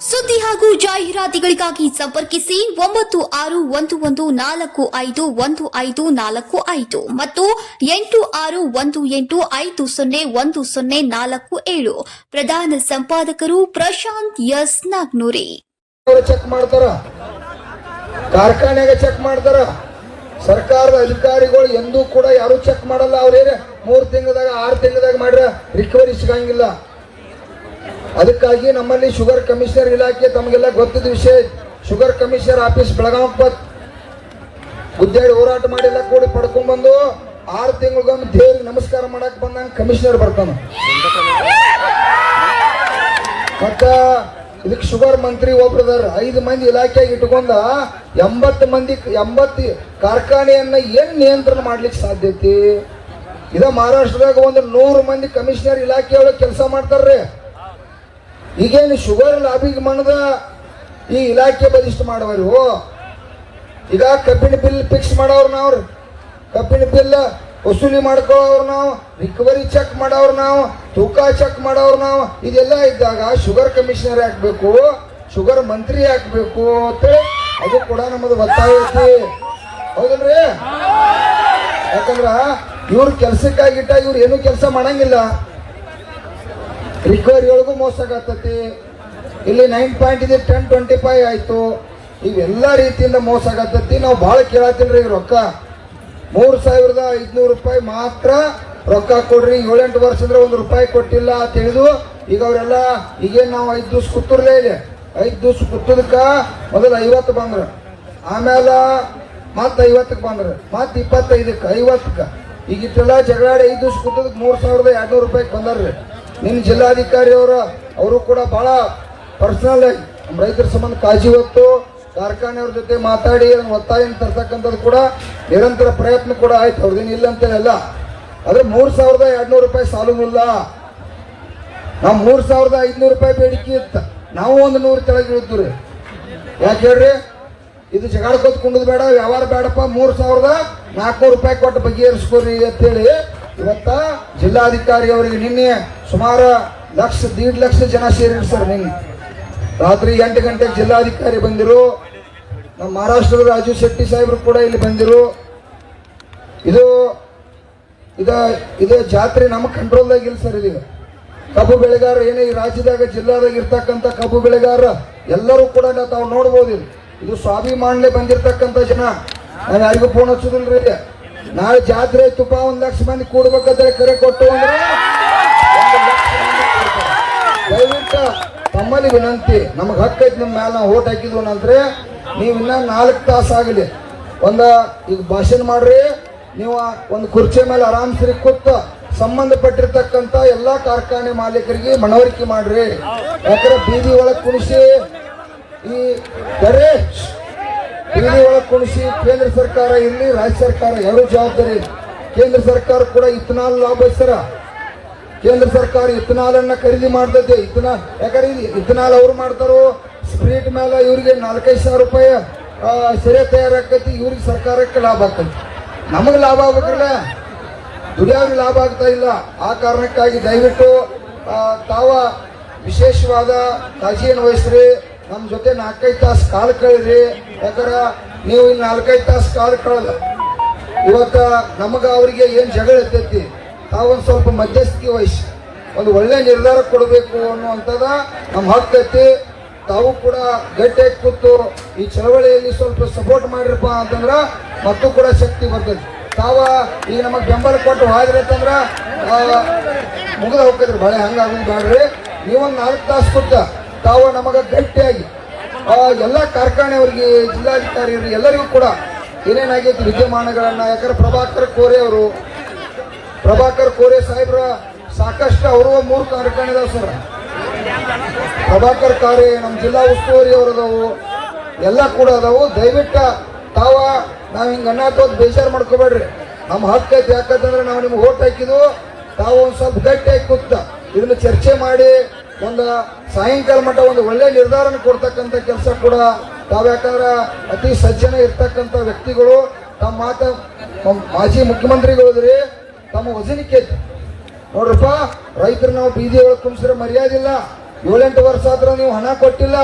ಸುದ್ದಿ ಹಾಗೂ ಜಾಹೀರಾತುಗಳಿಗಾಗಿ ಸಂಪರ್ಕಿಸಿ ಒಂಬತ್ತು ಆರು ಒಂದು ಒಂದು ನಾಲ್ಕು ಐದು ಒಂದು ಐದು ನಾಲ್ಕು ಐದು ಮತ್ತು ಎಂಟು ಆರು ಒಂದು ಎಂಟು ಐದು ಸೊನ್ನೆ ಒಂದು ಸೊನ್ನೆ ನಾಲ್ಕು ಏಳು. ಪ್ರಧಾನ ಸಂಪಾದಕರು ಪ್ರಶಾಂತ್ ಎಸ್ ನಾಗ್ನೂರಿ. ಚೆಕ್ ಮಾಡ್ತಾರ. ಕಾರ್ಖಾನೆಗ ಚೆಕ್ ಮಾಡ್ತಾರ. ಸರ್ಕಾರದ ಅಧಿಕಾರಿಗಳು ಎಂದೂ ಕೂಡ ಯಾರು ಚೆಕ್ ಮಾಡಲ್ಲ. ಅವ್ರೇನೆ ಮೂರು ತಿಂಗಳದಾಗ, ಆರು ತಿಂಗಳದಾಗ ಮಾಡ್ರ ರಿಕವರಿ ಸಿಗಂಗಿಲ್ಲ. ಅದಕ್ಕಾಗಿ ನಮ್ಮಲ್ಲಿ ಶುಗರ್ ಕಮಿಷನರ್ ಇಲಾಖೆ ತಮಗೆಲ್ಲ ಗೊತ್ತಿದ್ದ ವಿಷಯ, ಶುಗರ್ ಕಮಿಷನರ್ ಆಫೀಸ್ ಬೆಳಗಾವಿ ಗುದ್ದಾಡಿ ಹೋರಾಟ ಮಾಡಿಲ್ಲ ಕೂಡಿ ಪಡ್ಕೊಂಡ್ ಬಂದು ಆರು ತಿಂಗಳಿಗೊಮ್ಮೆ ದೇವ್ರಿಗೆ ನಮಸ್ಕಾರ ಮಾಡಕ್ ಬಂದಂಗ ಕಮಿಷನರ್ ಬರ್ತಾನ. ಮತ್ತ ಇದಕ್ಕೆ ಶುಗರ್ ಮಂತ್ರಿ ಒಬ್ರದಾರ ಐದು ಮಂದಿ ಇಲಾಖೆಗೆ ಇಟ್ಕೊಂಡ ಎಂಬತ್ತು ಮಂದಿ, ಎಂಬತ್ತು ಕಾರ್ಖಾನೆಯನ್ನ ಏನ್ ನಿಯಂತ್ರಣ ಮಾಡ್ಲಿಕ್ಕೆ ಸಾಧ್ಯತೆ ಇದ ಮಹಾರಾಷ್ಟ್ರದಾಗ ಒಂದು ನೂರು ಮಂದಿ ಕಮಿಷನರ್ ಇಲಾಖೆಯೊಳಗೆ ಕೆಲಸ ಮಾಡ್ತಾರ್ರಿ. ಈಗೇನು ಶುಗರ್ ಲಾಬಿಗೆ ಮಣದ ಈ ಇಲಾಖೆ ಬಲಿಷ್ಠ ಮಾಡವರು ಈಗ ಕಬ್ಬಿಣ ಬಿಲ್ ಫಿಕ್ಸ್ ಮಾಡೋರು ನಾವು. ಕಬ್ಬಿಣ ಬಿಲ್ ವಸೂಲಿ ಮಾಡ್ಕೊಳ್ಳೋರು ನಾವು. ರಿಕವರಿ ಚೆಕ್ ಮಾಡೋರು ನಾವು. ತೂಕ ಚೆಕ್ ಮಾಡೋರು ನಾವು. ಇದೆಲ್ಲ ಇದ್ದಾಗ ಶುಗರ್ ಕಮಿಷನರ್ ಹಾಕ್ಬೇಕು ಶುಗರ್ ಮಂತ್ರಿ ಹಾಕ್ಬೇಕು ಅಂತ ಅದು ಕೂಡ ನಮ್ಮದು ಒತ್ತಾಯ ಹೌದನ್ರಿ ಯಾಕಂದ್ರ ಇವ್ರ ಕೆಲ್ಸಕ್ಕಾಗಿಟ್ಟ ಇವ್ರು ಏನು ಕೆಲಸ ಮಾಡಂಗಿಲ್ಲ. ರಿಕವರಿ ಒಳಗೂ ಮೋಸ ಆಗತ್ತತಿ ಇಲ್ಲಿ ನೈನ್ ಪಾಯಿಂಟ್ ಇದೆ ಟೆನ್ ಟ್ವೆಂಟಿ ಫೈವ್ ಆಯ್ತು. ಇವೆಲ್ಲ ರೀತಿಯಿಂದ ಮೋಸ ಆಗತ್ತತಿ ನಾವು ಭಾಳ ಕೇಳತ್ತಿಲ್ರಿ ಈಗ ರೊಕ್ಕ. ಮೂರು ಸಾವಿರದ ಐದ್ನೂರು ರೂಪಾಯಿ ಮಾತ್ರ ರೊಕ್ಕ ಕೊಡ್ರಿ. ಏಳೆಂಟು ವರ್ಷ ಅಂದ್ರೆ ಒಂದು ರೂಪಾಯಿ ಕೊಟ್ಟಿಲ್ಲ ಅಂತ ಹೇಳಿದು ಈಗ ಅವರೆಲ್ಲ, ಈಗೇನು ನಾವು ಐದು ದಿವ್ಸ ಕೂತರ್ಲೇ ಇದೆ ಐದು ದಿವ್ಸ ಕೂತದಕ್ಕೆ ಮೊದಲು ಐವತ್ತು ಬಂದ್ರು. ಆಮೇಲೆ ಮತ್ತೆ ಐವತ್ತಕ್ಕೆ ಬಂದ್ರು. ಮತ್ತೆ ಇಪ್ಪತ್ತೈದಕ್ಕೆ, ಐವತ್ತಕ್ಕೆ. ಈಗ ಇಷ್ಟೆಲ್ಲ ಜಗಳಾಡಿ ಐದು ದಿವ್ಸ ಕೂತದಕ್ಕೆ ಮೂರು ಸಾವಿರದ ಎರಡ್ನೂರು ರೂಪಾಯಿಗೆ ಬಂದಾರ್ರಿ. ನಿಮ್ಮ ಜಿಲ್ಲಾಧಿಕಾರಿಯವರ ಅವರು ಕೂಡ ಬಹಳ ಪರ್ಸನಲ್ ಆಗಿ ನಮ್ಮ ರೈತರ ಸಂಬಂಧ ಕಾಳಜಿ ಹೊತ್ತು ಕಾರ್ಖಾನೆಯವ್ರ ಜೊತೆ ಮಾತಾಡಿ ಅದನ್ನು ಒತ್ತಾಯ ತರ್ತಕ್ಕಂಥದ್ದು ಕೂಡ ನಿರಂತರ ಪ್ರಯತ್ನ ಕೂಡ ಆಯ್ತು. ಅವ್ರದ್ದೇನು ಇಲ್ಲ ಅಂತೇಳಲ್ಲ ಆದರೆ ಮೂರು ಸಾವಿರದ ಎರಡ್ನೂರು ರೂಪಾಯಿ ಸಾಲುದಿಲ್ಲ ನಾವು ಮೂರ್ ಸಾವಿರದ ಐದ್ನೂರು ರೂಪಾಯಿ ಬೇಡಿಕೆ ಇತ್ತು. ನಾವು ಒಂದು ನೂರು ಕೆಳಗೆ ಇಳಿದ್ವಿ ರೀ. ಯಾಕೆ ಹೇಳ್ರಿ? ಇದು ಜಗಾಡ್ಕೋತ್ ಕುಂಡದ್ ಬೇಡ, ವ್ಯವಹಾರ ಬೇಡಪ್ಪ. ಮೂರ್ ಸಾವಿರದ ನಾಲ್ಕುನೂರು ರೂಪಾಯಿ ಕೊಟ್ಟು ಬಗೆಹರಿಸ್ಕೊರಿ ಅಂತೇಳಿ ಇವತ್ತ ಜಿಲ್ಲಾಧಿಕಾರಿ ಅವರಿಗೆ ನಿನ್ನೆ ಸುಮಾರು ಲಕ್ಷ, ದೀಡ್ ಲಕ್ಷ ಜನ ಸೇರಿರು ಸರ್ ನಿನ್ನೆ. ರಾತ್ರಿ ಎಂಟು ಗಂಟೆಗೆ ಜಿಲ್ಲಾಧಿಕಾರಿ ಬಂದಿರು. ನಮ್ಮ ಮಹಾರಾಷ್ಟ್ರದ ರಾಜು ಶೆಟ್ಟಿ ಸಾಹೇಬರು ಕೂಡ ಇಲ್ಲಿ ಬಂದಿರು. ಇದು, ಇದ, ಇದು ಜಾತ್ರೆ ನಮ್ಮ ಕಂಟ್ರೋಲ್ದಾಗ ಇಲ್ಲ ಸರ್ ಇದೀಗ. ಕಬ್ಬು ಬೆಳೆಗಾರ ಏನೇ ಈ ರಾಜ್ಯದಾಗ, ಜಿಲ್ಲಾದಾಗ ಇರ್ತಕ್ಕಂಥ ಕಬ್ಬು ಬೆಳೆಗಾರ ಎಲ್ಲರೂ ಕೂಡ ತಾವು ನೋಡ್ಬೋದು ಇಲ್ಲಿ. ಇದು ಸ್ವಾಭಿಮಾನಲೆ ಬಂದಿರತಕ್ಕಂಥ ಜನ. ನಾನು ಯಾರಿಗೂ ಫೋನ್ ಹಚ್ಚೋದಿಲ್ಲ ರೀ ನಾಳೆ ಜಾತ್ರೆ ತುಪ್ಪ ಒಂದು ಲಕ್ಷ ಮಂದಿ ಕೂಡ್ಬೇಕಂತ ಕರೆ ಕೊಟ್ಟು ಅಂದ್ರೆ. ದಯವಿಟ್ಟು ತಮ್ಮಲ್ಲಿ ವಿನಂತಿ, ನಮಗೆ ಹಕ್ಕೈತಿ ನಿಮ್ಮ ಮೇಲೆ ನಾವು ಓಟ್ ಹಾಕಿದ್ವು ಅಂದ್ರೆ ನೀವು ಇನ್ನ ನಾಲ್ಕು ತಾಸು ಆಗಲಿ. ಒಂದು, ಈಗ ಭಾಷಣ ಮಾಡ್ರಿ, ನೀವು ಒಂದು ಕುರ್ಚಿ ಮೇಲೆ ಆರಾಮ್ಸರಿ ಕೂತ ಸಂಬಂಧಪಟ್ಟಿರ್ತಕ್ಕಂಥ ಎಲ್ಲಾ ಕಾರ್ಖಾನೆ ಮಾಲೀಕರಿಗೆ ಮನವರಿಕೆ ಮಾಡ್ರಿ. ಯಾಕಂದ್ರೆ ಬೀದಿ ಒಳಗೆ ಕುಣಿಸಿ ಈ ಕರೆ ಬೀದಿ ಒಳಗೆ ಕುಣಿಸಿ ಕೇಂದ್ರ ಸರ್ಕಾರ ಇರಲಿ, ರಾಜ್ಯ ಸರ್ಕಾರ ಎರಡು ಜವಾಬ್ದಾರಿ? ಕೇಂದ್ರ ಸರ್ಕಾರ ಕೂಡ ಇಥನಾಲ್ ಲಾಭೈಸ್ತಾರ ಕೇಂದ್ರ ಸರ್ಕಾರ ಇಥನಾಲ್ ಅನ್ನ ಖರೀದಿ ಮಾಡ್ತೈತೆ. ಇಥನಾಲ್ ಯಾಕಂದ್ರೆ ಇಥನಾಲ್ ಅವ್ರು ಮಾಡ್ತಾರೋ ಸ್ಪ್ರೀಟ್ ಮೇಲೆ ಇವ್ರಿಗೆ ನಾಲ್ಕೈದು ಸಾವಿರ ರೂಪಾಯಿ ಸೆರೆ ತಯಾರಾಕೈತಿ, ಇವ್ರಿಗೆ ಸರ್ಕಾರಕ್ಕೆ ಲಾಭ ಆಗ್ತೈತಿ. ನಮಗೆ ಲಾಭ ಆಗ್ಬೇಕಲ್ಲ? ದುಡಿಯೋರಿಗೆ ಲಾಭ ಆಗ್ತಾ ಇಲ್ಲ. ಆ ಕಾರಣಕ್ಕಾಗಿ ದಯವಿಟ್ಟು ತಾವ ವಿಶೇಷವಾದ ಕಾಳಜಿಯನ್ನು ವಹಿಸ್ರಿ. ನಮ್ಮ ಜೊತೆ ನಾಲ್ಕೈದು ತಾಸು ಕಾಲ ಕಳೀರಿ. ಯಾಕಂದ್ರೆ ನೀವು ಇಲ್ಲಿ ನಾಲ್ಕೈದು ತಾಸು ಕಾಲ ಕಳೆದ. ಇವತ್ತ ನಮಗ ಅವರಿಗೆ ಏನು ಜಗಳ ಇರ್ತೈತಿ? ತಾವೊಂದ್ ಸ್ವಲ್ಪ ಮಧ್ಯಸ್ಥಿಕೆ ವಹಿಸಿ. ಒಂದು ಒಳ್ಳೆ ನಿರ್ಧಾರ ಕೊಡಬೇಕು ಅನ್ನುವಂಥದ ನಮ್ಮ ಹಕ್ಕೈತಿ ತಾವು ಕೂಡ ಗಟ್ಟಿಯಾಗಿ ಕೂತು ಈ ಚಳವಳಿಯಲ್ಲಿ ಸ್ವಲ್ಪ ಸಪೋರ್ಟ್ ಮಾಡಿರಪ್ಪ ಅಂತಂದ್ರೆ ಮತ್ತೂ ಕೂಡ ಶಕ್ತಿ ಬರ್ತೈತಿ ತಾವ ಈಗ ನಮಗೆ ಬೆಂಬಲ ಕೊಟ್ಟು ಹೋದ್ರಿ ಅಂತಂದ್ರ ಮುಗಿದ ಹೋಗ್ತೈತ್ರಿ ಭಾಳ ಹಂಗಾಗೋದು ಬೇಡ್ರಿ ನೀವೊಂದು ನಾಲ್ಕು ತಾಸು ಕೂತ ತಾವು ನಮಗೆ ಗಟ್ಟಿಯಾಗಿ ಎಲ್ಲ ಕಾರ್ಖಾನೆಯವ್ರಿಗೆ ಜಿಲ್ಲಾಧಿಕಾರಿ ಎಲ್ಲರಿಗೂ ಕೂಡ ಏನೇನಾಗೈತಿ ವಿದ್ಯಮಾನಗಳನ್ನ, ಯಾಕಂದ್ರೆ ಪ್ರಭಾಕರ್ ಕೋರೆ ಅವರು ಪ್ರಭಾಕರ್ ಕೋರೆ ಸಾಹೇಬ್ರ, ಸಾಕಷ್ಟು ಅವರು ಮೂರು ಕಾರ್ಖಾನೆ ಇದಾವೆ ಸರ್. ಪ್ರಭಾಕರ್ ಕಾರೆ ನಮ್ಮ ಜಿಲ್ಲಾ ಉಸ್ತುವಾರಿ ಅವರು ಅದಾವು ಎಲ್ಲ ಕೂಡ ಅದಾವು. ದಯವಿಟ್ಟು ತಾವ, ನಾವು ಹಿಂಗೆ ಅನ್ನೋದ್ ಬೇಜಾರು ಮಾಡ್ಕೋಬೇಡ್ರಿ. ನಮ್ಮ ಹಕ್ಕು ಐತಿ ಯಾಕಂತಂದ್ರೆ ನಾವು ನಿಮ್ಗೆ ಓಟ್ ಹಾಕಿದ್ವು ತಾವು ಒಂದು ಸ್ವಲ್ಪ ಗಟ್ಟಿಯಾಗಿ ಕೂತ, ಇದನ್ನು ಚರ್ಚೆ ಮಾಡಿ, ಒಂದು ಸಾಯಂಕಾಲ ಮಟ್ಟ ಒಂದು ಒಳ್ಳೆ ನಿರ್ಧಾರನ ಕೊಡ್ತಕ್ಕಂಥ ಕೆಲಸ ಕೂಡ ತಾವ್ಯಾಕಂದ್ರೆ ಅತಿ ಸಜ್ಜನ ಇರ್ತಕ್ಕಂಥ ವ್ಯಕ್ತಿಗಳು, ತಮ್ಮ ಮಾತ ಮಾಜಿ ಮುಖ್ಯಮಂತ್ರಿಗಳು ಹೋದ್ರಿ ತಮ್ಮ ವಜನಕ್ಕೆ ನೋಡ್ರಪ್ಪ, ರೈತರು ನಾವು ಬೀದಿ ಒಳಗೆ ಮರ್ಯಾದಿಲ್ಲ ಮರ್ಯಾದೆ ಇಲ್ಲ. ಏಳೆಂಟು ವರ್ಷ ಆದ್ರೆ ನೀವು ಹಣ ಕೊಟ್ಟಿಲ್ಲ.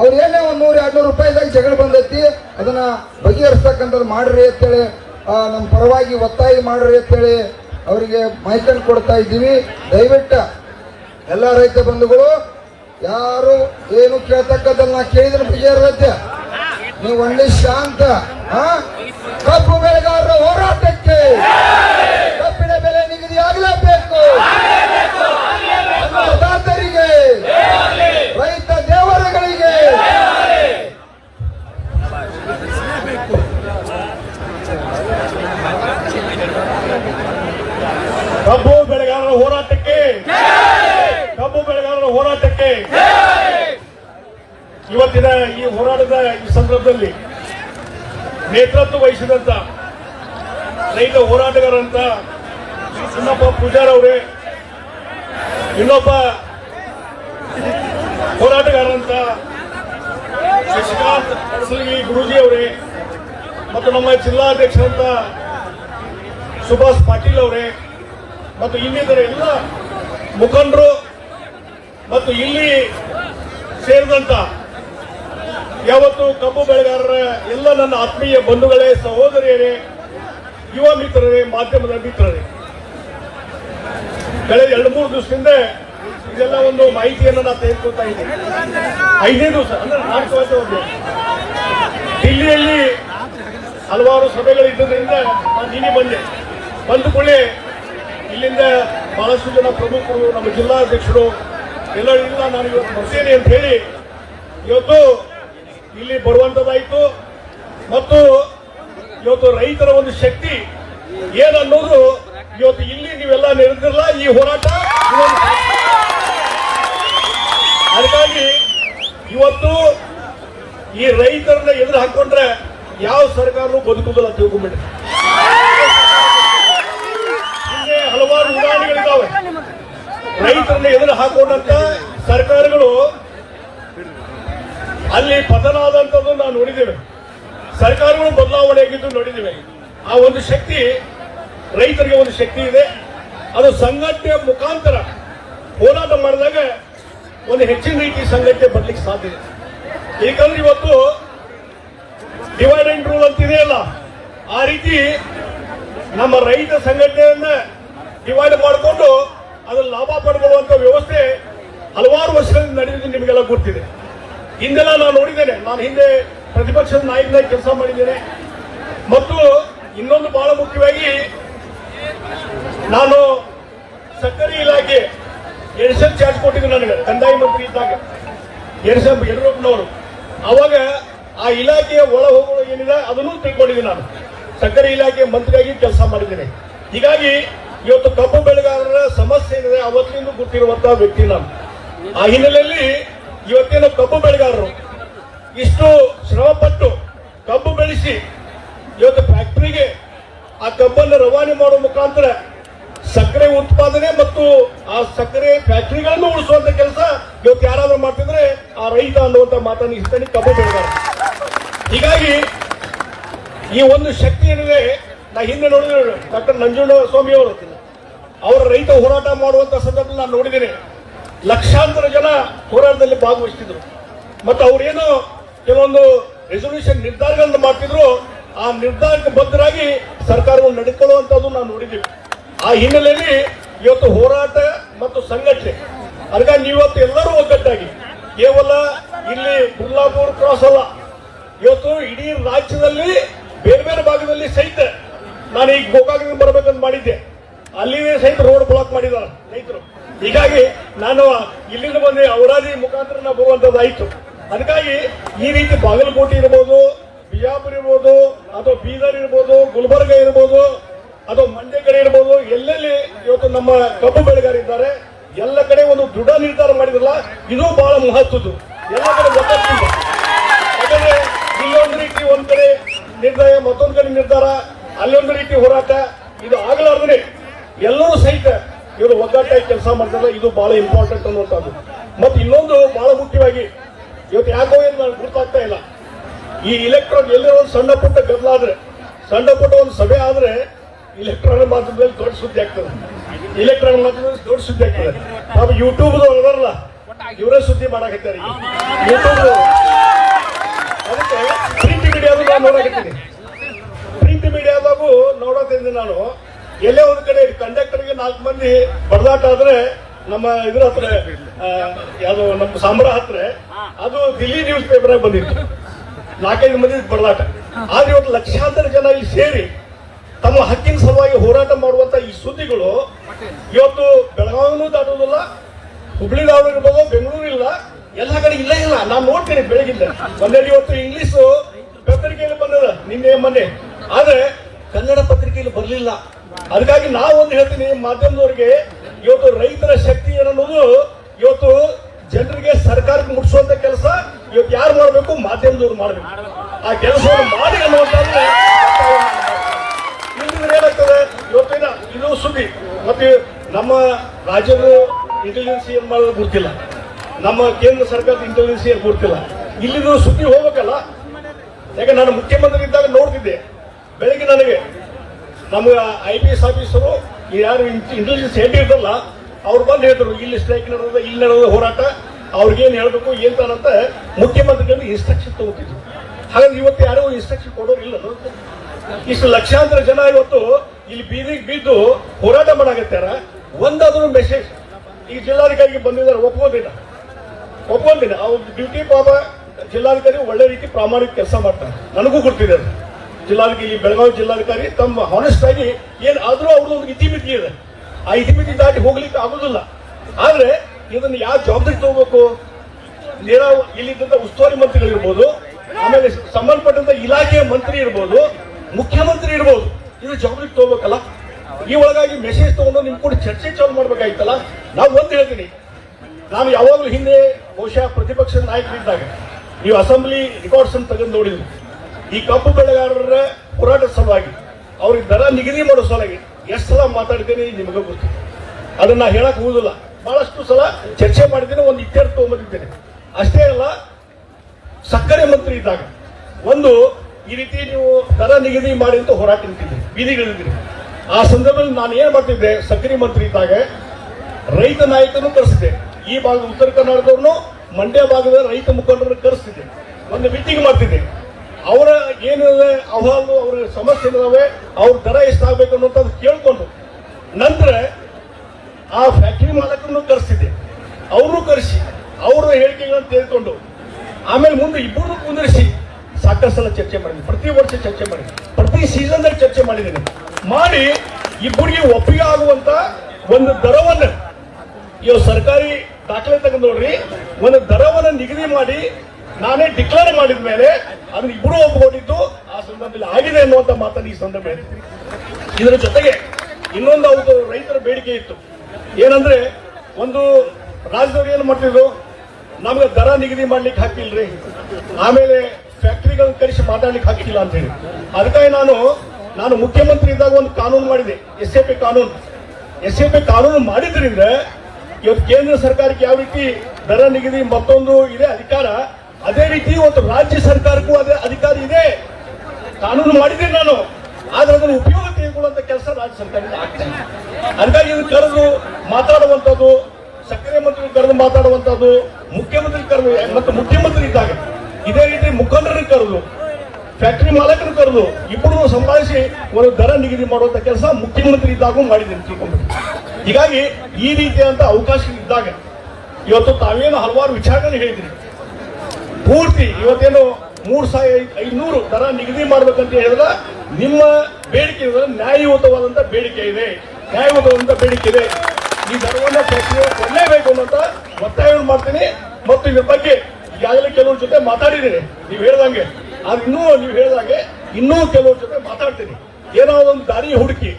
ಅವ್ರು ಏನೇ ಒಂದು ನೂರು, ಎರಡು ನೂರು ರೂಪಾಯಿದಾಗ ಜಗಳ ಬಂದೈತಿ, ಅದನ್ನ ಬಗೆಹರಿಸ್ತಕ್ಕಂಥದ್ದು ಮಾಡ್ರಿ ಅಂತೇಳಿ ನಮ್ಮ ಪರವಾಗಿ ಒತ್ತಾಯ ಮಾಡ್ರಿ ಅಂತೇಳಿ ಅವರಿಗೆ ಮಾಹಿತಿಯನ್ನು ಕೊಡ್ತಾ ಇದ್ದೀವಿ. ದಯವಿಟ್ಟು ಎಲ್ಲ ರೈತ ಬಂಧುಗಳು, ಯಾರು ಏನು ಕೇಳ್ತಕ್ಕಂಥದ್ದು ನಾ ಕೇಳಿದ್ರೆ ಬಗೆಹರತ್ತೆ ನೀವು ಒಳ್ಳೆ ಶಾಂತ ಕಬ್ಬು ಬೆಳೆಗಾರರ ಹೋರಾಟಕ್ಕೆ ಕಬ್ಬಿನ ಬೆಲೆ ನಿಗದಿ ಆಗಲೇಬೇಕು. ಅನ್ನದಾತರಿಗೆ, ರೈತ ದೇವರುಗಳಿಗೆ ಕಬ್ಬು ಬೆಳೆಗಾರರ ಹೋರಾಟಕ್ಕೆ, ಕಬ್ಬು ಬೆಳೆಗಾರರ ಹೋರಾಟಕ್ಕೆ ಇವತ್ತಿನ ಈ ಹೋರಾಟದ ಈ ಸಂದರ್ಭದಲ್ಲಿ ನೇತೃತ್ವ ವಹಿಸಿದಂತ ರೈತ ಹೋರಾಟಗಾರಂತ ಇನ್ನೊಬ್ಬ ಪೂಜಾರ್ ಅವರೇ, ಇನ್ನೊಬ್ಬ ಹೋರಾಟಗಾರಂತ ಶಶಿಕಾಂತ್ ಗುರೂಜಿ ಅವರೇ, ಮತ್ತು ನಮ್ಮ ಜಿಲ್ಲಾಧ್ಯಕ್ಷರಂತ ಸುಭಾಷ್ ಪಾಟೀಲ್ ಅವರೇ, ಮತ್ತು ಇನ್ನಿತರ ಎಲ್ಲ ಮುಖಂಡರು, ಮತ್ತು ಇಲ್ಲಿ ಸೇರಿದಂತ ಯಾವತ್ತು ಕಬ್ಬು ಬೆಳೆಗಾರರ ಎಲ್ಲ ನನ್ನ ಆತ್ಮೀಯ ಬಂಧುಗಳೇ, ಸಹೋದರಿಯರೇ, ಯುವ ಮಿತ್ರರೇ, ಮಾಧ್ಯಮದ ಮಿತ್ರರೇ. ಕಳೆದ ಎರಡು ಮೂರು ದಿವಸದಿಂದ ಇದೆಲ್ಲ ಒಂದು ಮಾಹಿತಿಯನ್ನು ನಾನು ತೆಗೆದುಕೊಳ್ತಾ ಇದ್ದೀನಿ. ಐದೇ ದಿವಸ, ಅಂದ್ರೆ ನಾಲ್ಕು ವರ್ಷ ಒಂದು ದಿಲ್ಲಿಯಲ್ಲಿ ಹಲವಾರು ಸಭೆಗಳಿದ್ದರಿಂದ ನಾನು ನಿನ್ನೆ ಬಂದೆ. ಬಂದ ಕೂಡಲೇ ಇಲ್ಲಿಂದ ಬಹಳಷ್ಟು ಜನ ಪ್ರಮುಖರು, ನಮ್ಮ ಜಿಲ್ಲಾಧ್ಯಕ್ಷರು ಎಲ್ಲರಿಂದ ನಾನು ಇವತ್ತು ಬರ್ತೇನೆ ಅಂತ ಹೇಳಿ ಇವತ್ತು ಇಲ್ಲಿ ಬರುವಂತದ್ದಾಯಿತು. ಮತ್ತು ಇವತ್ತು ರೈತರ ಒಂದು ಶಕ್ತಿ ಏನನ್ನೋದು ಇವತ್ತು ಇಲ್ಲಿ ನೀವೆಲ್ಲ ನೆರೆದಿರಲ್ಲ, ಈ ಹೋರಾಟ ಅದಕ್ಕಾಗಿ ಇವತ್ತು ಈ ರೈತರನ್ನ ಎದುರು ಹಾಕೊಂಡ್ರೆ ಯಾವ ಸರ್ಕಾರನೂ ಬದುಕುದಿಲ್ಲ ತಿಳ್ಕೊಂಡ್ಬಿಟ್ರೆ ಹಿಂದೆ ಹಲವಾರು ಉದಾಹರಣೆಗಳಿದ್ದಾವೆ. ರೈತರನ್ನ ಎದುರು ಹಾಕೊಂಡಂತ ಸರ್ಕಾರಗಳು ಅಲ್ಲಿ ಪತನ ಆದಂತದ್ದು ನಾವು ನೋಡಿದ್ದೇವೆ. ಸರ್ಕಾರಗಳು ಬದಲಾವಣೆ ಆಗಿದ್ದು ನೋಡಿದ್ದೇವೆ. ಆ ಒಂದು ಶಕ್ತಿ, ರೈತರಿಗೆ ಒಂದು ಶಕ್ತಿ ಇದೆ. ಅದು ಸಂಘಟನೆ ಮುಖಾಂತರ ಹೋರಾಟ ಮಾಡಿದಾಗ ಒಂದು ಹೆಚ್ಚಿನ ರೀತಿ ಸಂಘಟನೆ ಬರ್ಲಿಕ್ಕೆ ಸಾಧ್ಯ ಇದೆ. ಏಕಂದ್ರೆ ಇವತ್ತು ಡಿವೈಡ್ ಅಂಡ್ ರೂಲ್ ಅಂತ ಇದೆಯಲ್ಲ ಆ ರೀತಿ ನಮ್ಮ ರೈತ ಸಂಘಟನೆಯನ್ನ ಡಿವೈಡ್ ಮಾಡಿಕೊಂಡು ಅದ್ರ ಲಾಭ ಪಡ್ಕೊಳ್ಳುವಂತ ವ್ಯವಸ್ಥೆ ಹಲವಾರು ವರ್ಷಗಳಿಂದ ನಡೆಯುವುದು ನಿಮಗೆಲ್ಲ ಗೊತ್ತಿದೆ. ಹಿಂದೆಲ್ಲ ನಾನು ನೋಡಿದ್ದೇನೆ. ನಾನು ಹಿಂದೆ ಪ್ರತಿಪಕ್ಷದ ನಾಯಕನಾಗಿ ಕೆಲಸ ಮಾಡಿದ್ದೇನೆ. ಮತ್ತು ಇನ್ನೊಂದು ಬಹಳ ಮುಖ್ಯವಾಗಿ ನಾನು ಸಕ್ಕರೆ ಇಲಾಖೆ ಎಡಿಷನ್ ಚಾರ್ಜ್ ಕೊಟ್ಟಿದ್ದೆ ನನಗೆ ಕಂದಾಯ ಮಂತ್ರಿ ಇದ್ದಾಗ. ಎಡಿಷನ್ ಯಡಿಯೂರಪ್ಪನವರು. ಅವಾಗ ಆ ಇಲಾಖೆಯ ಒಳ ಹೋಗುವ ಏನಿದೆ ಅದನ್ನು ತಿಳ್ಕೊಂಡಿದ್ದೀನಿ ನಾನು. ಸಕ್ಕರೆ ಇಲಾಖೆ ಮಂತ್ರಿಯಾಗಿ ಕೆಲಸ ಮಾಡಿದ್ದೇನೆ. ಹೀಗಾಗಿ ಇವತ್ತು ಕಬ್ಬು ಬೆಳೆಗಾರರ ಸಮಸ್ಯೆ ಏನಿದೆ ಅವತ್ತಿನಿಂದ ಗೊತ್ತಿರುವಂತಹ ವ್ಯಕ್ತಿ ನಾನು. ಆ ಹಿನ್ನೆಲೆಯಲ್ಲಿ ಇವತ್ತೇನು ಕಬ್ಬು ಬೆಳೆಗಾರರು. ಇಷ್ಟು ಶ್ರಮಪಟ್ಟು ಕಬ್ಬು ಬೆಳೆಸಿ ಇವತ್ತು ಫ್ಯಾಕ್ಟರಿಗೆ ಆ ಕಬ್ಬನ್ನು ರವಾನೆ ಮಾಡುವ ಮುಖಾಂತರ ಸಕ್ಕರೆ ಉತ್ಪಾದನೆ ಮತ್ತು ಆ ಸಕ್ಕರೆ ಫ್ಯಾಕ್ಟರಿಗಳನ್ನು ಉಳಿಸುವಂತ ಕೆಲಸ ಇವತ್ತು ಯಾರಾದ್ರೂ ಮಾಡ್ತಿದ್ರೆ ಆ ರೈತ ಅನ್ನುವಂತ ಮಾತನ್ನು ಇಷ್ಟನೇ ಕಬ್ಬು ಬೆಳೆಗಾರ ಹೀಗಾಗಿ ಈ ಒಂದು ಶಕ್ತಿ ಏನಿದೆ, ನಾ ಹಿಂದೆ ನೋಡಿದ್ರೆ ಡಾಕ್ಟರ್ ನಂಜುಂಡ ಸ್ವಾಮಿ ಅವರು, ಅವರ ರೈತ ಹೋರಾಟ ಮಾಡುವಂತ ಸಂದರ್ಭದಲ್ಲಿ ನಾನು ನೋಡಿದ್ದೇನೆ. ಲಕ್ಷಾಂತರ ಜನ ಹೋರಾಟದಲ್ಲಿ ಭಾಗವಹಿಸ್ತಿದ್ರು. ಮತ್ತು ಅವರೇನು ಕೆಲವೊಂದು ರೆಸೊಲ್ಯೂಷನ್ ನಿರ್ಧಾರಗಳನ್ನು ಮಾಡ್ತಿದ್ರು, ಆ ನಿರ್ಧಾರಕ್ಕೆ ಬದ್ಧರಾಗಿ ಸರ್ಕಾರವು ನಡೆಕೊಳ್ಳುವಂತದ್ದು ನಾವು ನೋಡಿದ್ದೀವಿ ಆ ಹಿನ್ನೆಲೆಯಲ್ಲಿ ಇವತ್ತು ಹೋರಾಟ ಮತ್ತು ಸಂಘಟನೆ ಅದಕ್ಕಾಗಿ ನೀವತ್ತು ಎಲ್ಲರೂ ಒಗ್ಗಟ್ಟಾಗಿ, ಕೇವಲ ಇಲ್ಲಿ ಬುರ್ಲಾಪುರ್ ಕ್ರಾಸ್ ಅಲ್ಲ, ಇವತ್ತು ಇಡೀ ರಾಜ್ಯದಲ್ಲಿ ಬೇರೆ ಬೇರೆ ಭಾಗದಲ್ಲಿ ಸಹಿತ ನಾನು ಈಗ ಗೋಕಾಕ್ ಬರಬೇಕಂತ ಮಾಡಿದ್ದೆ. ಅಲ್ಲಿ ಸಹಿತ ರೋಡ್ ಬ್ಲಾಕ್ ಮಾಡಿದ್ದಾರೆ ರೈತರು ಹೀಗಾಗಿ ನಾನು ಇಲ್ಲಿಂದ ಬಂದು ಔರಾದಿ ಮುಖಾಂತರ ನಾವು ಬರುವಂತದ್ದಾಯ್ತು ಅದಕ್ಕಾಗಿ ಈ ರೀತಿ ಬಾಗಲಕೋಟೆ ಇರ್ಬೋದು, ಬಿಜಾಪುರ ಇರ್ಬೋದು ಅಥವಾ ಬೀದರ್ ಇರ್ಬೋದು, ಗುಲ್ಬರ್ಗ ಇರ್ಬೋದು ಅಥವಾ ಮಂಡ್ಯ ಕಡೆ ಇರ್ಬೋದು, ಎಲ್ಲೆಲ್ಲಿ ಇವತ್ತು ನಮ್ಮ ಕಬ್ಬು ಬೆಳೆಗಾರಿದ್ದಾರೆ ಎಲ್ಲ ಕಡೆ ಒಂದು ದೃಢ ನಿರ್ಧಾರ ಮಾಡಿದ್ರಲ್ಲ, ಇದು ಬಹಳ ಮಹತ್ವದ್ದು. ಎಲ್ಲ ಕಡೆ ಒಗ್ಗಟ್ಟಿಂದ ಯಾಕಂದ್ರೆ ಇಲ್ಲೊಂದು ರೀತಿ ಒಂದ್ ಕಡೆ ನಿರ್ಧಾರ, ಮತ್ತೊಂದು ಕಡೆ ನಿರ್ಧಾರ, ಅಲ್ಲೊಂದು ರೀತಿ ಹೋರಾಟ, ಇದು ಆಗಲಾರ್ದೇ ಎಲ್ಲರೂ ಸಹಿತ ಇವರು ಒಗ್ಗಟ್ಟಾಗಿ ಕೆಲಸ ಮಾಡ್ತಾರೆ ಇದು ಬಹಳ ಇಂಪಾರ್ಟೆಂಟ್ ಅನ್ನುವಂಥದ್ದು. ಮತ್ತು ಇನ್ನೊಂದು ಬಹಳ ಮುಖ್ಯವಾಗಿ, ಇವತ್ತು ಯಾಕೋ ಏನು ನನಗೆ ಗೊತ್ತಾಗ್ತಾ ಇಲ್ಲ. ಈ ಇಲೆಕ್ಟ್ರಾನ್ ಎಲ್ಲೇ ಒಂದು ಸಣ್ಣ ಪುಟ್ಟ ಗದ್ದಲಾದ್ರೆ ಸಣ್ಣ ಪುಟ್ಟ ಒಂದು ಸಭೆ ಆದ್ರೆ ಇಲೆಕ್ಟ್ರಾನಿಕ್ ಮಾಧ್ಯಮದಲ್ಲಿ ದೊಡ್ಡ ಸುದ್ದಿ ಆಗ್ತದೆ. ಇಲೆಕ್ಟ್ರಾನಿಕ್ ಮಾಧ್ಯಮದಲ್ಲಿ ದೊಡ್ಡ ಸುದ್ದಿ ಆಗ್ತದೆ. ನಾವು ಯೂಟ್ಯೂಬ್ ಅದರಲ್ಲ, ಇವರೇ ಸುದ್ದಿ ಮಾಡಾಕತ್ತಾರೆ ಯೂಟ್ಯೂಬ್ ಅದಕ್ಕೆ ಪ್ರಿಂಟ್ ಮೀಡಿಯಾದ ನಾನು ಪ್ರಿಂಟ್ ಮೀಡಿಯಾದಾಗೂ ನೋಡೋದ್ರಿಂದ ನಾನು. ಎಲ್ಲೇ ಒಂದು ಕಡೆ ಕಂಡಕ್ಟರ್ಗೆ ನಾಲ್ಕು ಮಂದಿ ಬಡದಾಟ ಆದ್ರೆ ನಮ್ಮ ಇದ್ರ ಹತ್ರ ಯಾವ್ದು ನಮ್ಮ ಸಾಂಬ್ರ ಹತ್ರ, ಅದು ದಿಲ್ಲಿ ನ್ಯೂಸ್ ಪೇಪರ್ ಬಂದಿತ್ತು. ನಾಲ್ಕೈದು ಮಂದಿ ಬಡದಾಟ. ಆದ್ರೆ ಇವತ್ತು ಲಕ್ಷಾಂತರ ಜನ ಇಲ್ಲಿ ಸೇರಿ ತಮ್ಮ ಹಕ್ಕಿನ ಸಲುವಾಗಿ ಹೋರಾಟ ಮಾಡುವಂತ ಈ ಸುದ್ದಿಗಳು ಇವತ್ತು ಬೆಳಗಾವಿನೂ ದಾಟುವುದಿಲ್ಲ ಹುಬ್ಳಿ ದಾವಣ ಇರ್ಬೋದು, ಬೆಂಗಳೂರು ಇಲ್ಲ, ಎಲ್ಲ ಕಡೆ ಇಲ್ಲ ಇಲ್ಲ. ನಾನು ನೋಡ್ತೀನಿ ಬೆಳಗಿಂದ. ಒಂದೆರಡು ಇವತ್ತು ಇಂಗ್ಲಿಷ್ ಪತ್ರಿಕೆಯಲ್ಲಿ ಬಂದದ, ನಿನ್ನೆ ಮೊನ್ನೆ. ಆದ್ರೆ ಕನ್ನಡ ಪತ್ರಿಕೆಯಲ್ಲಿ ಬರಲಿಲ್ಲ. ಅದಕ್ಕಾಗಿ ನಾವು ಒಂದು ಹೇಳ್ತೀನಿ, ಮಾಧ್ಯಮದವ್ರಿಗೆ ಇವತ್ತು ರೈತರ ಶಕ್ತಿ ಅನ್ನೋದು ಇವತ್ತು ಜನರಿಗೆ ಸರ್ಕಾರಕ್ಕೆ ಮುಟ್ಟಿಸುವಂತ ಕೆಲಸ ಇವತ್ತು ಯಾರು ಮಾಡಬೇಕು? ಮಾಧ್ಯಮದವ್ರು ಮಾಡಬೇಕು. ಆ ಕೆಲಸವನ್ನು ಮಾಡಿ ಅನ್ನುವಂತಂದ್ರೆ ಏನಾಗ್ತದೆ? ಇವತ್ತಿನ ಇದು ಸುದ್ದಿ. ಮತ್ತೆ ನಮ್ಮ ರಾಜ್ಯದ ಇಂಟೆಲಿಜೆನ್ಸ್ ಏನ್ ಮಾಡೋದು ಗೊತ್ತಿಲ್ಲ. ನಮ್ಮ ಕೇಂದ್ರ ಸರ್ಕಾರದ ಇಂಟೆಲಿಜೆನ್ಸ್ ಏನ್ ಗೊತ್ತಿಲ್ಲ. ಇಲ್ಲಿದು ಸುದ್ದಿ ಹೋಗ್ಬೇಕಲ್ಲ? ಯಾಕೆ, ನಾನು ಮುಖ್ಯಮಂತ್ರಿ ಇದ್ದಾಗ ನೋಡ್ತಿದ್ದೆ. ಬೆಳಿಗ್ಗೆ ನನಗೆ ನಮ್ಮ ಐ ಪಿ ಎಸ್ ಆಫೀಸರು ಯಾರು ಇಂಟೆಲಿಜೆನ್ಸ್ ಹೆಡ್ ಇರ್ತಲ್ಲ ಅವ್ರು ಬಂದು ಹೇಳಿದ್ರು, ಇಲ್ಲಿ ಸ್ಟ್ರೈಕ್ ನಡೆದ ಇಲ್ಲಿ ನಡೆದ ಹೋರಾಟ, ಅವ್ರಿಗೇನು ಹೇಳಬೇಕು, ಏನು ಅಂತ ಮುಖ್ಯಮಂತ್ರಿಗಳು ಇನ್ಸ್ಟ್ರಕ್ಷನ್ ತಗೋತಿದ್ರು. ಹಾಗಾಗಿ ಇವತ್ತು ಯಾರು ಇನ್ಸ್ಟ್ರಕ್ಷನ್ ಕೊಡೋರಿಲ್ಲ. ಇಷ್ಟು ಲಕ್ಷಾಂತರ ಜನ ಇವತ್ತು ಇಲ್ಲಿ ಬೀದಿಗೆ ಬಿದ್ದು ಹೋರಾಟ ಮಾಡಾಕತ್ತಾರ ಒಂದಾದ್ರೂ ಮೆಸೇಜ್ ಈ ಜಿಲ್ಲಾಧಿಕಾರಿಗೆ ಬಂದಿದ್ದಾರೆ, ಒಪ್ಕೊಂಡಿಲ್ಲ. ಒಪ್ಕೊಂಡಿಲ್ಲ. ಅವ್ರ ಡ್ಯೂಟಿ ಪಾಪ ಜಿಲ್ಲಾಧಿಕಾರಿ ಒಳ್ಳೆ ರೀತಿ ಪ್ರಾಮಾಣಿಕ ಕೆಲಸ ಮಾಡ್ತಾರೆ. ನನಗೂ ಗೊತ್ತಿದೆ ಜಿಲ್ಲಾಧಿಕಾರಿ ಬೆಳಗಾವಿ ಜಿಲ್ಲಾಧಿಕಾರಿ ತಮ್ಮ ಹಾನೆಸ್ಟ್ ಆಗಿ ಏನ್ ಆದ್ರೂ ಅವ್ರದ್ದು ಒಂದು ಇತಿಮಿತಿ ಇದೆ. ಆ ಇತಿಮಿತಿ ದಾಟಿ ಹೋಗ್ಲಿಕ್ಕೆ ಆಗುದಿಲ್ಲ. ಆದ್ರೆ ಇದನ್ನು ಯಾವ ಜವಾಬ್ದಾರಿ ತಗೋಬೇಕು? ನೀರಾವ ಇಲ್ಲಿದ್ದಂತ ಉಸ್ತುವಾರಿ ಮಂತ್ರಿಗಳಿರ್ಬೋದು ಆಮೇಲೆ ಸಂಬಂಧಪಟ್ಟಂತ ಇಲಾಖೆಯ ಮಂತ್ರಿ ಇರ್ಬೋದು, ಮುಖ್ಯಮಂತ್ರಿ ಇರ್ಬೋದು, ಇದು ಜವಾಬ್ದಾರಿ ತಗೋಬೇಕಲ್ಲ? ಈ ಒಳಗಾಗಿ ಮೆಸೇಜ್ ತಗೊಂಡು ನಿಮ್ ಕೂಡ ಚರ್ಚೆ ಚಾಲು ಮಾಡ್ಬೇಕಾಯ್ತಲ್ಲ? ನಾವು ಒಂದು ಹೇಳ್ತೀನಿ. ನಾನು ಯಾವಾಗಲೂ ಹಿಂದೆ ಬಹುಶಃ ಪ್ರತಿಪಕ್ಷದ ನಾಯಕರಿದ್ದಾಗ, ನೀವು ಅಸೆಂಬ್ಲಿ ರೆಕಾರ್ಡ್ಸ್ ತೆಗೆದು ನೋಡಿದ್ರಿ. ಈ ಕಬ್ಬು ಬೆಳೆಗಾರರ ಹೋರಾಟದ ಸಲುವಾಗಿ, ಅವ್ರಿಗೆ ದರ ನಿಗದಿ ಮಾಡೋ ಸಲುವಾಗಿ ಎಷ್ಟು ಸಲ ಮಾತಾಡ್ತೀನಿ ನಿಮಗೆ ಗೊತ್ತು. ಅದನ್ನ ಹೇಳಕ್ ಹೋಗುದಿಲ್ಲ. ಬಹಳಷ್ಟು ಸಲ ಚರ್ಚೆ ಮಾಡಿದ್ದೇನೆ, ಒಂದು ಇತ್ಯರ್ಥ ತಗೊಂಬಂದಿದ್ದೇನೆ. ಅಷ್ಟೇ ಅಲ್ಲ, ಸಕ್ಕರೆ ಮಂತ್ರಿ ಇದ್ದಾಗ ಒಂದು, ಈ ರೀತಿ ನೀವು ದರ ನಿಗದಿ ಮಾಡಿ ಅಂತ ಹೋರಾಟ ನಿಂತಿದ್ದೆ ಬೀದಿಗಳಿದ್ರಿ. ಆ ಸಂದರ್ಭದಲ್ಲಿ ನಾನು ಏನ್ ಮಾಡ್ತಿದ್ದೆ, ಸಕ್ಕರೆ ಮಂತ್ರಿ ಇದ್ದಾಗ ರೈತ ನಾಯಕನು ಕರೆಸಿದ್ದೆ. ಈ ಭಾಗದ ಉತ್ತರ ಕನ್ನಡದವ್ರನ್ನು ಮಂಡ್ಯ ಭಾಗದ ರೈತ ಮುಖಂಡರನ್ನು ಕರೆಸ್ತಿದ್ದೆ ಒಂದು ಮೀಟಿಂಗ್ ಮಾಡ್ತಿದ್ದೆ. ಅಹವಾಲು ಅವರ ಸಮಸ್ಯೆ ಇದಾವೆ, ಅವ್ರ ದರ ಎಷ್ಟಾಗಬೇಕು ಅನ್ನೋದು ಕೇಳ್ಕೊಂಡು. ನಂತರ ಆ ಫ್ಯಾಕ್ಟ್ರಿ ಮಾಲಕರನ್ನು ಕರೆಸಿದೆ ಅವರು ಕರೆಸಿ, ಅವರ ಹೇಳಿಕೆಗಳನ್ನು ತೆಗೆದುಕೊಂಡು ಆಮೇಲೆ ಮುಂದೆ ಇಬ್ಬರು ಕುಂದಿರಿಸಿ ಸಾಕಷ್ಟು ಸಲ ಚರ್ಚೆ ಮಾಡಿದ್ದೀನಿ ಪ್ರತಿ ವರ್ಷ ಚರ್ಚೆ ಮಾಡಿದ್ದೀನಿ ಪ್ರತಿ ಸೀಸನ್ದಲ್ಲಿ ಚರ್ಚೆ ಮಾಡಿದ್ದೀನಿ. ಮಾಡಿ ಇಬ್ಬರಿಗೆ ಒಪ್ಪಿಗೆ ಆಗುವಂತ ಒಂದು ದರವನ್ನು ಇವು ಸರ್ಕಾರಿ ದಾಖಲೆ ತಗೊಂಡ್ರಿ ನೋಡ್ರಿ. ಒಂದು ದರವನ್ನು ನಿಗದಿ ಮಾಡಿ ನಾನೇ ಡಿಕ್ಲೇರ್ ಮಾಡಿದ ಮೇಲೆ ಅದನ್ನ ಇಬ್ಬರು ಒಪ್ಪಿಕೊಂಡಿದ್ದು ಆ ಸಂದರ್ಭದಲ್ಲಿ ಆಗಿದೆ ಅನ್ನುವಂತ ಮಾತನ್ನು ಈ ಸಂದರ್ಭ ಇದರ ಜೊತೆಗೆ ಇನ್ನೊಂದು ಅವ್ರದ್ದು ರೈತರ ಬೇಡಿಕೆ ಇತ್ತು. ಏನಂದ್ರೆ, ಒಂದು ರಾಜ್ಯದವ್ರು ಏನು ಮಾಡ್ತಿದ್ರು? ನಮ್ಗೆ ದರ ನಿಗದಿ ಮಾಡ್ಲಿಕ್ಕೆ ಹಾಕಿಲ್ರಿ. ಆಮೇಲೆ ಫ್ಯಾಕ್ಟ್ರಿಗಳನ್ನ ಕರೆಸಿ ಮಾತಾಡ್ಲಿಕ್ಕೆ ಹಾಕಿಲ್ಲ ಅಂತ ಹೇಳಿ. ಅದಕ್ಕಾಗಿ ನಾನು ನಾನು ಮುಖ್ಯಮಂತ್ರಿ ಇದ್ದಾಗ ಒಂದು ಕಾನೂನು ಮಾಡಿದೆ, ಎಸ್ ಎ ಪಿ ಕಾನೂನು. ಎಸ್ ಎ ಪಿ ಕಾನೂನು ಮಾಡಿದ್ರಿಂದ ಇವತ್ತು ಕೇಂದ್ರ ಸರ್ಕಾರಕ್ಕೆ ಯಾವ ರೀತಿ ದರ ನಿಗದಿ ಮತ್ತೊಂದು ಇದೆ, ಅಧಿಕಾರ ಅದೇ ರೀತಿ ಒಂದು ರಾಜ್ಯ ಸರ್ಕಾರಕ್ಕೂ ಅದೇ ಅಧಿಕಾರ ಇದೆ. ಕಾನೂನು ಮಾಡಿದೆ ನಾನು. ಆದ್ರೆ ಅದನ್ನು ಉಪಯೋಗ ತೆಗೆದುಕೊಳ್ಳುವಂತ ಕೆಲಸ ರಾಜ್ಯ ಸರ್ಕಾರದಿಂದ ಆಗ್ತದೆ ಅದಕ್ಕಾಗಿ ಇದು ಕರೆದು ಮಾತಾಡುವಂಥದ್ದು, ಸಕ್ಕರೆ ಮಂತ್ರಿ ಕರೆದು ಮಾತಾಡುವಂಥದ್ದು, ಮುಖ್ಯಮಂತ್ರಿ ಕರೆದು, ಮತ್ತು ಮುಖ್ಯಮಂತ್ರಿ ಇದ್ದಾಗ ಇದೇ ರೀತಿ ಮುಖಂಡರನ್ನು ಕರೆದು ಫ್ಯಾಕ್ಟರಿ ಮಾಲಕರು ಕರೆದು ಇಬ್ಬರು ಸಂಭಾಳಿಸಿ ಒಂದು ದರ ನಿಗದಿ ಮಾಡುವಂತ ಕೆಲಸ ಮುಖ್ಯಮಂತ್ರಿ ಇದ್ದಾಗೂ ತಿಳ್ಕೊಂಡ್ಬಿಟ್ಟು ಹೀಗಾಗಿ ಈ ರೀತಿಯಾದಂತ ಅವಕಾಶ ಇದ್ದಾಗ ಇವತ್ತು ತಾವೇನು ಹಲವಾರು ವಿಚಾರಗಳನ್ನು ಹೇಳಿದ್ರಿ ಪೂರ್ತಿ ಇವತ್ತೇನು ಮೂರು ಸಾವಿರ ಐನೂರು ದರ ನಿಗದಿ ಮಾಡ್ಬೇಕಂತ ಹೇಳಿದ್ರೆ ನಿಮ್ಮ ಬೇಡಿಕೆ ನ್ಯಾಯಯುತವಾದಂತ ಬೇಡಿಕೆ ಇದೆ. ನ್ಯಾಯಯುತವಾದಂತ ಬೇಡಿಕೆ ಇದೆ. ಈ ದರವನ್ನ ಫ್ಯಾಕ್ಟರಿ ಕೊಡಲೇಬೇಕು ಅನ್ನೋಂಥ ಒತ್ತಾಯವನ್ನು ಮಾಡ್ತೀನಿ. ಮತ್ತು ಇದ್ರ ಬಗ್ಗೆ ಈಗಾಗಲೇ ಕೆಲವ್ರ ಜೊತೆ ಮಾತಾಡಿದ್ದೀನಿ. ನೀವು ಹೇಳ್ದಂಗೆ. ಆದ್ರೆ ಇನ್ನೂ ನೀವು ಹೇಳ್ದಂಗೆ ಇನ್ನೂ ಕೆಲವ್ರ ಜೊತೆ ಮಾತಾಡ್ತೀನಿ. ಏನೋ ಒಂದು ದಾರಿ ಹುಡುಕಿ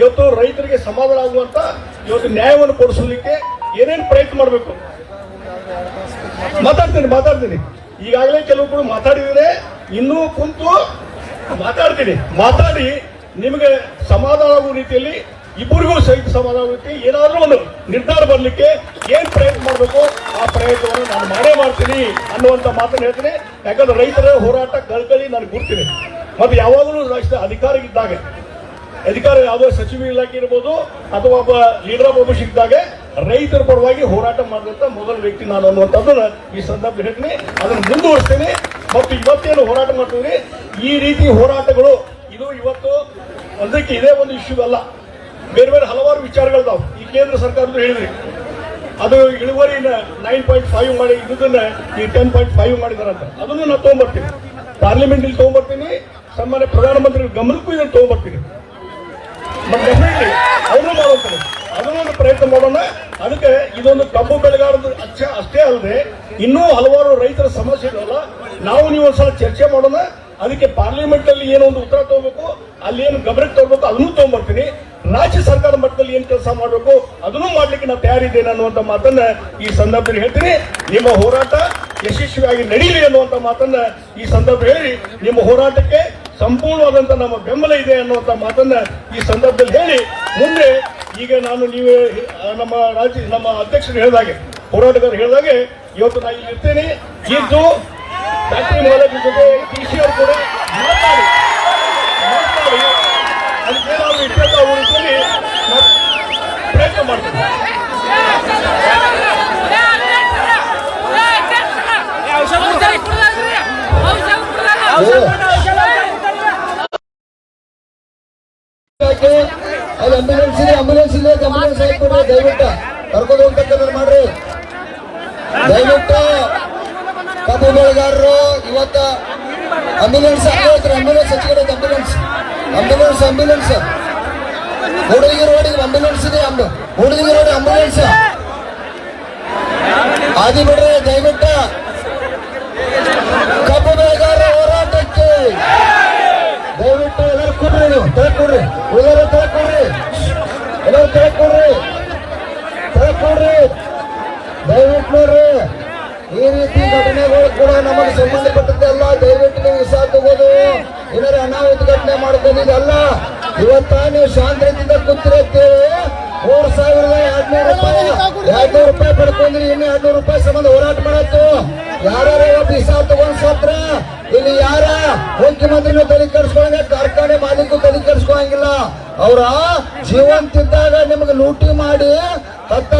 ಇವತ್ತು ರೈತರಿಗೆ ಸಮಾಧಾನ ಆಗುವಂತ ಇವತ್ತು ನ್ಯಾಯವನ್ನು ಕೊಡಿಸಲಿಕ್ಕೆ ಏನೇನು ಪ್ರಯತ್ನ ಮಾಡಬೇಕು? ಮಾತಾಡ್ತೀನಿ ಮಾತಾಡ್ತೀನಿ. ಈಗಾಗಲೇ ಕೆಲವರು ಮಾತಾಡಿದರೆ ಇನ್ನೂ ಕುಂತು ಮಾತಾಡ್ತೀನಿ. ಮಾತಾಡಿ ನಿಮಗೆ ಸಮಾಧಾನ ಆಗುವ ರೀತಿಯಲ್ಲಿ ಇಬ್ಬರಿಗೂ ಸಹಿತ ಸಮಾಧಾನ ರೀತಿ ಏನಾದರೂ ಒಂದು ನಿರ್ಧಾರ ಬರಲಿಕ್ಕೆ ಏನ್ ಪ್ರಯತ್ನ ಮಾಡಬೇಕು, ಆ ಪ್ರಯತ್ನವನ್ನು ನಾನು ಮಾಡೇ ಮಾಡ್ತೀನಿ ಅನ್ನುವಂತ ಮಾತನ್ನು ಹೇಳ್ತೀನಿ. ಯಾಕಂದ್ರೆ ರೈತರ ಹೋರಾಟ ಕಳ್ಕಳಿ ನಾನು ಗುರ್ತೀನಿ. ಮತ್ತು ಯಾವಾಗಲೂ ರಾಷ್ಟ್ರ ಅಧಿಕಾರ ಇದ್ದಾಗ ಅಧಿಕಾರ ಯಾವುದೋ ಸಚಿವ ಇಲಾಖೆ ಇರ್ಬೋದು, ಅಥವಾ ಒಬ್ಬ ಲೀಡರ್ ಒಬ್ಬ ಸಿಕ್ಕಿದಾಗ ರೈತರ ಪರವಾಗಿ ಹೋರಾಟ ಮಾಡಿದಂತ ಮೊದಲ ವ್ಯಕ್ತಿ ನಾನು ಅನ್ನುವಂಥದ್ದನ್ನ ಈ ಸಂದರ್ಭ ಹೇಳ್ತೀನಿ ಅದನ್ನು ಮುಂದುವರಿಸ್ತೇನೆ. ಮತ್ತು ಇವತ್ತೇನು ಹೋರಾಟ ಮಾಡ್ತೀವಿ ಈ ರೀತಿ ಹೋರಾಟಗಳು, ಇದು ಇವತ್ತು ಅದಕ್ಕೆ ಇದೇ ಒಂದು ಇಶ್ಯೂ ಅಲ್ಲ. ಬೇರೆ ಬೇರೆ ಹಲವಾರು ವಿಚಾರಗಳಿದಾವೆ. ಈ ಕೇಂದ್ರ ಸರ್ಕಾರದ್ದು ಹೇಳಿದ್ರಿ. ಅದು ಇಳುವರಿ ನೈನ್ ಪಾಯಿಂಟ್ ಫೈವ್ ಮಾಡಿ ಇದನ್ನ ಈ ಟೆನ್ ಪಾಯಿಂಟ್ ಫೈವ್ ಮಾಡಿದಾರಂತ ಅದನ್ನು ನಾನು ತಗೊಂಡ್ಬರ್ತೀನಿ ಪಾರ್ಲಿಮೆಂಟಲ್ಲಿ ತಗೊಂಡ್ಬರ್ತೀನಿ ಸನ್ಮಾನ್ಯ ಪ್ರಧಾನಮಂತ್ರಿ ಗಮನಕ್ಕೂ ಇದನ್ನು ತಗೊಂಡ್ಬರ್ತೀನಿ ಬಟ್ ಅವರು ಮಾಡುತ್ತಾರೆ ಅದನ್ನು ಒಂದು ಪ್ರಯತ್ನ ಮಾಡೋಣ. ಅದಕ್ಕೆ ಇದೊಂದು ಕಬ್ಬು ಬೆಳೆಗಾರದ ಅಷ್ಟೇ ಅಲ್ಲದೆ ಇನ್ನೂ ಹಲವಾರು ರೈತರ ಸಮಸ್ಯೆ ಇದಾವಲ್ಲ ನಾವು ನೀವು ಒಂದ್ಸಲ ಚರ್ಚೆ ಮಾಡೋಣ. ಅದಕ್ಕೆ ಪಾರ್ಲಿಮೆಂಟ್ ಅಲ್ಲಿ ಏನೋ ಒಂದು ಉತ್ತರ ತಗೋಬೇಕು, ಅಲ್ಲಿ ಏನು ಗಮನಕ್ಕೆ ತಗೋಬೇಕು, ಅದನ್ನು ತಗೊಂಡ್ಬರ್ತೀನಿ ರಾಜ್ಯ ಸರ್ಕಾರ ಮಟ್ಟದಲ್ಲಿ ಏನು ಕೆಲಸ ಮಾಡಬೇಕು, ಅದನ್ನು ಮಾಡ್ಲಿಕ್ಕೆ ನಾನು ತಯಾರಿದ್ದೇನೆ ಅನ್ನುವಂತ ಮಾತನ್ನ ಈ ಸಂದರ್ಭದಲ್ಲಿ ಹೇಳ್ತೀನಿ. ನಿಮ್ಮ ಹೋರಾಟ ಯಶಸ್ವಿಯಾಗಿ ನಡೀಲಿ ಅನ್ನುವಂತ ಮಾತನ್ನ ಈ ಸಂದರ್ಭ ಹೇಳಿ. ನಿಮ್ಮ ಹೋರಾಟಕ್ಕೆ ಸಂಪೂರ್ಣವಾದಂತ ನಮ್ಮ ಬೆಂಬಲ ಇದೆ ಅನ್ನುವಂತ ಮಾತನ್ನ ಈ ಸಂದರ್ಭದಲ್ಲಿ ಹೇಳಿ. ಮುಂದೆ ಈಗ ನಾನು ನೀವೇ ನಮ್ಮ ರಾಜ್ಯ, ನಮ್ಮ ಅಧ್ಯಕ್ಷರು ಹೇಳಿದಾಗೆ ಹೋರಾಟಗಾರರು ಹೇಳಿದಾಗೆ, ಇವತ್ತು ನಾನು ಇಲ್ಲಿ ಇರ್ತೇನೆ. ಇದ್ದು ಫ್ಯಾಕ್ಟರಿ ಮಾಲಕರ ಜೊತೆ ಡಿ ಅವರು ಕೂಡ ಮಾತಾಡಿ ಮಾತಾಡಿ ಅದಕ್ಕೇನಾದ್ರು ನಾವು ಅವ್ರ ಪ್ರಯತ್ನ ಯಾಕೆ ಅಲ್ಲಿ ಇದೆ ಅಂಬುಲೆನ್ಸ್ ಇದೆ ಅಂಬುಲೆನ್ಸ್ ಹಾಕ್ಬಿಡ್ರಿ ದಯವಿಟ್ಟು ಕರ್ಕೊಂಡು ಹೋಗ್ತಕ್ಕಂಥ ಮಾಡ್ರಿ ದಯವಿಟ್ಟು ಕಬ್ಬು ಇವತ್ತ ಅಂಬುಲೆನ್ಸ್ ಹಾಕೋತ್ರಿ ಅಂಬುಲೆನ್ಸ್ ಹಚ್ಚಿದ್ರೆ ಅಂಬುಲೆನ್ಸ್ ಅಂಬುಲೆನ್ಸ್ ಅಂಬುಲೆನ್ಸ್ ಹುಡುಗಿ ರೋಡಿಗೆ ಅಂಬುಲೆನ್ಸ್ ಇದೆ ಅಂಬ ಹುಡುಗಿ ರೋಡ್ ಅಂಬುಲೆನ್ಸ್ ಆದಿ ಬಿಡ್ರಿ ದಯವಿಟ್ಟ. ಕಬ್ಬು ಬೆಳೆಗಾರರ ಹೋರಾಟಕ್ಕೆ. ದಯವಿಟ್ಟು ಎಲ್ಲರೂ ಕೊಡ್ರಿ ನೀವು ತಿಳ್ಕೊಡ್ರಿ ಎಲ್ಲರೂ ತೆಳಕ್ ಕೊಡ್ರಿ. ಎಲ್ಲರೂ ತೆಳಕ್ ಕೊಡ್ರಿ. ದಯವಿಟ್ಟು ನೋಡ್ರಿ. ಈ ರೀತಿ ಘಟನೆಗಳು ಕೂಡ ನಮಗೆ ಸಂಬಂಧಪಟ್ಟಂತೆ ಅಲ್ಲ. ದಯವಿಟ್ಟು ನೀವು ತಗೋದು ಏನಾರ ಅನಾಹುತ ಘಟನೆ ಮಾಡ್ಕೊಂಡಿದ್ದಲ್ಲ ಇವತ್ತ ನೀವು ಶಾಂತ ರೀತಿಯಿಂದ ಕೂತಿರತ್ತೇವೆ ಮೂರ್ ಸಾವಿರದ ಎರಡ್ನೂರು ರೂಪಾಯಿ. ಎರಡ್ನೂರು ರೂಪಾಯಿ ಪಡ್ಕೊಂಡ್ರಿ. ಇನ್ನು ಎರಡ್ನೂರು ರೂಪಾಯಿ ಸಂಬಂಧ ಹೋರಾಟ ಮಾಡತ್ತು. ಯಾರು ಇವತ್ತು ವಿಷ ತಗೊಂಡ್ ಸತ್ರ? ಇಲ್ಲಿ ಯಾರ? ಮುಖ್ಯಮಂತ್ರಿನೂ ತಲೆ ಕರ್ಸ್ಕೊಳಂಗ ಕಾರ್ಖಾನೆ ಮಾಲೀಕರು ತಲೆ ಕೆಡಿಸ್ಕೊಳಂಗಿಲ್ಲ. ಅವ್ರ ಜೀವಂತಿದ್ದಾಗ ನಿಮ್ಗೆ ಲೂಟಿ ಮಾಡಿ ಹತ್ತ